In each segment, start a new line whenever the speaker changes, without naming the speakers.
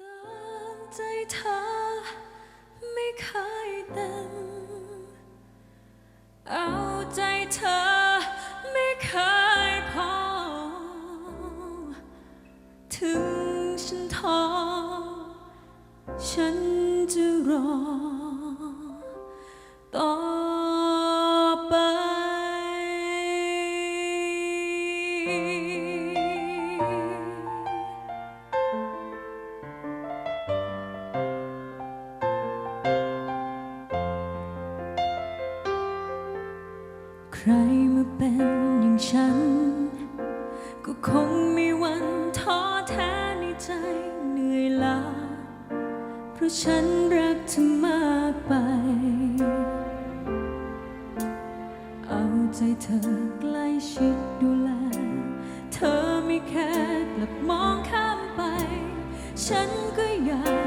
ตามใจเธอไม่เคยเต็ม เอาใจเธอไม่เคยพอ ถึงฉันท้อฉันจะรอ ใครมาเป็นอย่างฉัน ก็คงมีวันท้อแท้ในใจเหนื่อยล้า เพราะฉันรักเธอมากไป เอาใจเธอใกล้ชิดดูแล เธอไม่แค่กลับมองข้ามไป ฉันก็อยาก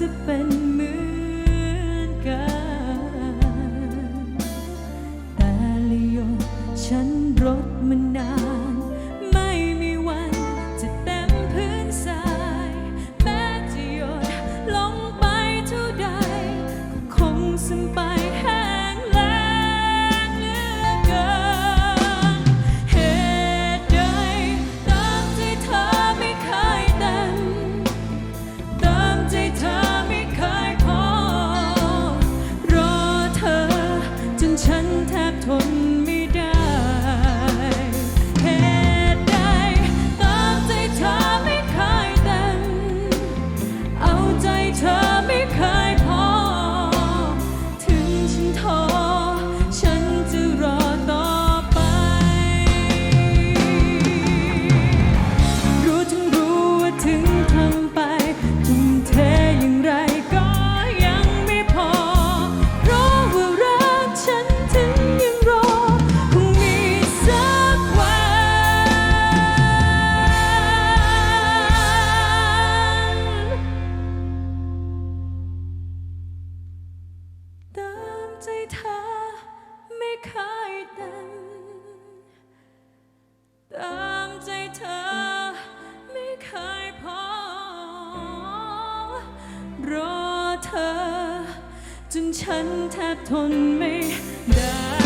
It's a depend บทน คยเป็นตามใจเธอไม่เคยพอ รอเธอ จนฉันแทบทนไม่ได้